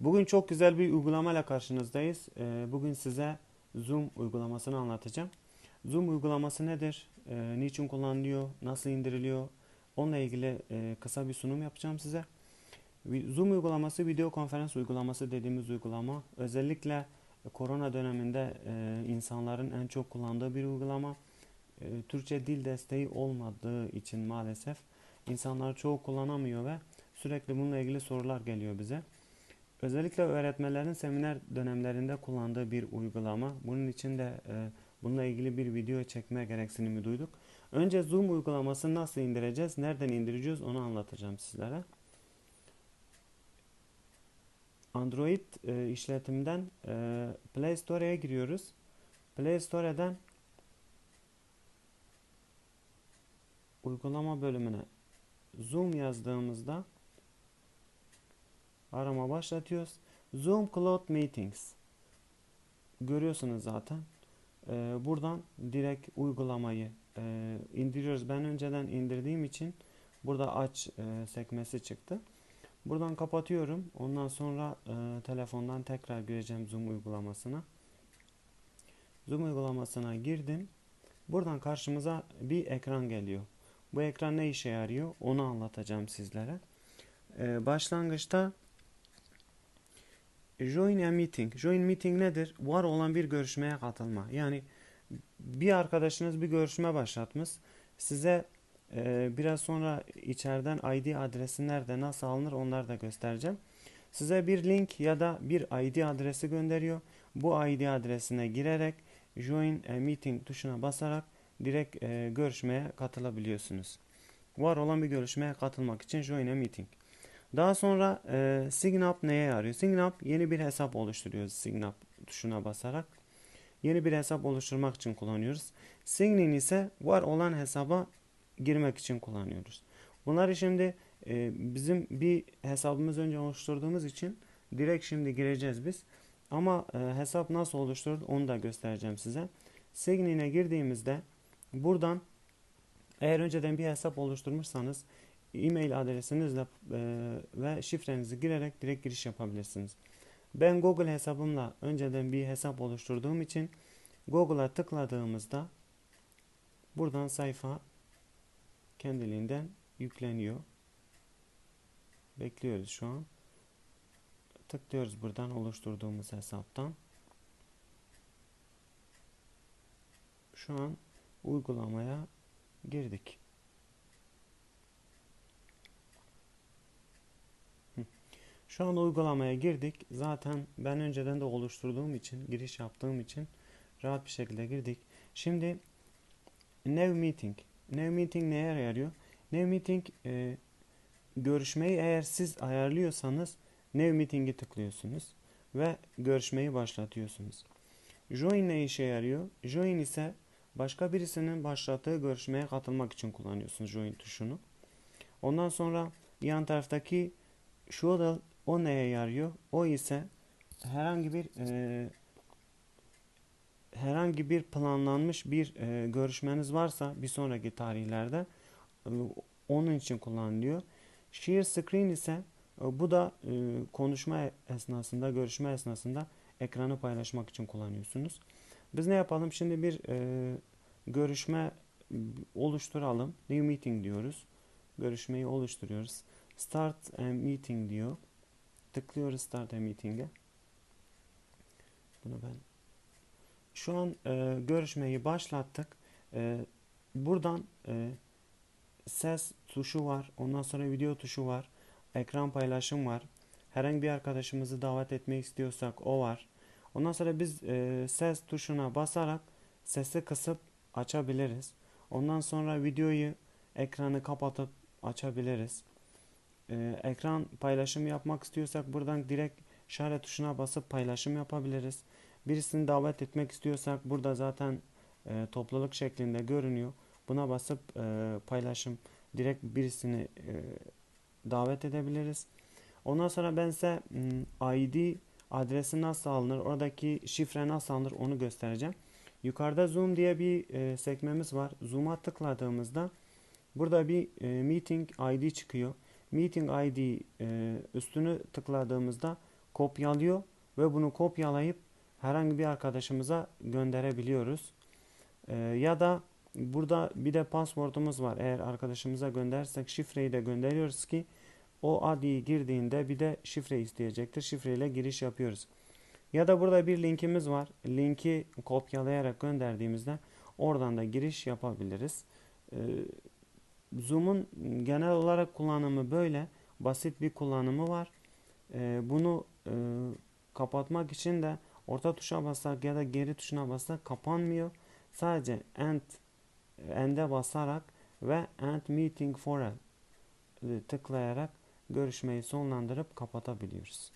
Bugün çok güzel bir uygulamayla karşınızdayız. Ee, Bugün size Zoom uygulamasını anlatacağım. Zoom uygulaması nedir? Ee, Niçin kullanılıyor? Nasıl indiriliyor? Onunla ilgili e, kısa bir sunum yapacağım size. Zoom uygulaması video konferans uygulaması dediğimiz uygulama. Özellikle korona döneminde e, insanların en çok kullandığı bir uygulama. E, Türkçe dil desteği olmadığı için maalesef insanlar çoğu kullanamıyor ve sürekli bununla ilgili sorular geliyor bize. Özellikle öğretmenlerin seminer dönemlerinde kullandığı bir uygulama. Bunun için de e, bununla ilgili bir video çekme gereksinimi duyduk. Önce Zoom uygulamasını nasıl indireceğiz, nereden indireceğiz onu anlatacağım sizlere. Android e, işletimden e, Play Store'ya giriyoruz. Play Store'dan uygulama bölümüne Zoom yazdığımızda arama başlatıyoruz. Zoom Cloud Meetings. Görüyorsunuz zaten. Ee, buradan direkt uygulamayı e, indiriyoruz. Ben önceden indirdiğim için burada aç e, sekmesi çıktı. Buradan kapatıyorum. Ondan sonra e, telefondan tekrar gireceğim Zoom uygulamasına. Zoom uygulamasına girdim. Buradan karşımıza bir ekran geliyor. Bu ekran ne işe yarıyor? Onu anlatacağım sizlere. Ee, başlangıçta Join a meeting. Join meeting nedir? Var olan bir görüşmeye katılma. Yani bir arkadaşınız bir görüşme başlatmış. Size e, biraz sonra içeriden ID adresi nerede nasıl alınır onları da göstereceğim. Size bir link ya da bir ID adresi gönderiyor. Bu ID adresine girerek Join a meeting tuşuna basarak direkt e, görüşmeye katılabiliyorsunuz. Var olan bir görüşmeye katılmak için Join a meeting. Daha sonra e, Signup neye yarıyor? Signup yeni bir hesap oluşturuyoruz Signup tuşuna basarak. Yeni bir hesap oluşturmak için kullanıyoruz. Signin ise var olan hesaba girmek için kullanıyoruz. Bunları şimdi e, bizim bir hesabımız önce oluşturduğumuz için direkt şimdi gireceğiz biz. Ama e, hesap nasıl oluşturulur onu da göstereceğim size. Signin'e girdiğimizde buradan eğer önceden bir hesap oluşturmuşsanız e-mail adresinizle e, ve şifrenizi girerek direkt giriş yapabilirsiniz. Ben Google hesabımla önceden bir hesap oluşturduğum için Google'a tıkladığımızda buradan sayfa kendiliğinden yükleniyor. Bekliyoruz şu an. Tıklıyoruz buradan oluşturduğumuz hesaptan. Şu an uygulamaya girdik. Şu an uygulamaya girdik. Zaten ben önceden de oluşturduğum için, giriş yaptığım için rahat bir şekilde girdik. Şimdi New Meeting. New Meeting neye yarıyor? New Meeting e, görüşmeyi eğer siz ayarlıyorsanız New Meeting'i tıklıyorsunuz ve görüşmeyi başlatıyorsunuz. Join ne işe yarıyor? Join ise başka birisinin başlattığı görüşmeye katılmak için kullanıyorsunuz Join tuşunu. Ondan sonra yan taraftaki şu da o neye yarıyor? O ise herhangi bir e, herhangi bir planlanmış bir e, görüşmeniz varsa bir sonraki tarihlerde e, onun için kullanılıyor. Share screen ise e, bu da e, konuşma esnasında, görüşme esnasında ekranı paylaşmak için kullanıyorsunuz. Biz ne yapalım? Şimdi bir e, görüşme oluşturalım. New meeting diyoruz. Görüşmeyi oluşturuyoruz. Start a meeting diyor. Tıklıyoruz Start a Meeting'e. Bunu ben şu an e, görüşmeyi başlattık. E, buradan e, ses tuşu var. Ondan sonra video tuşu var. Ekran paylaşım var. Herhangi bir arkadaşımızı davet etmek istiyorsak o var. Ondan sonra biz e, ses tuşuna basarak sesi kısıp açabiliriz. Ondan sonra videoyu ekranı kapatıp açabiliriz. Ee, ekran paylaşım yapmak istiyorsak buradan direkt şare tuşuna basıp paylaşım yapabiliriz. Birisini davet etmek istiyorsak burada zaten e, topluluk şeklinde görünüyor. Buna basıp e, paylaşım direkt birisini e, davet edebiliriz. Ondan sonra ben size m, ID adresi nasıl alınır, oradaki şifre nasıl alınır onu göstereceğim. Yukarıda Zoom diye bir e, sekmemiz var. Zoom'a tıkladığımızda burada bir e, Meeting ID çıkıyor. Meeting ID e, üstünü tıkladığımızda kopyalıyor ve bunu kopyalayıp herhangi bir arkadaşımıza gönderebiliyoruz. E, ya da burada bir de password'umuz var. Eğer arkadaşımıza göndersek şifreyi de gönderiyoruz ki o adıyı girdiğinde bir de şifre isteyecektir. Şifreyle giriş yapıyoruz. Ya da burada bir linkimiz var. Linki kopyalayarak gönderdiğimizde oradan da giriş yapabiliriz. Ee, Zoom'un genel olarak kullanımı böyle. Basit bir kullanımı var. Ee, bunu e, kapatmak için de orta tuşa bassak ya da geri tuşuna bassak kapanmıyor. Sadece end end'e basarak ve end meeting for all e, tıklayarak görüşmeyi sonlandırıp kapatabiliyoruz.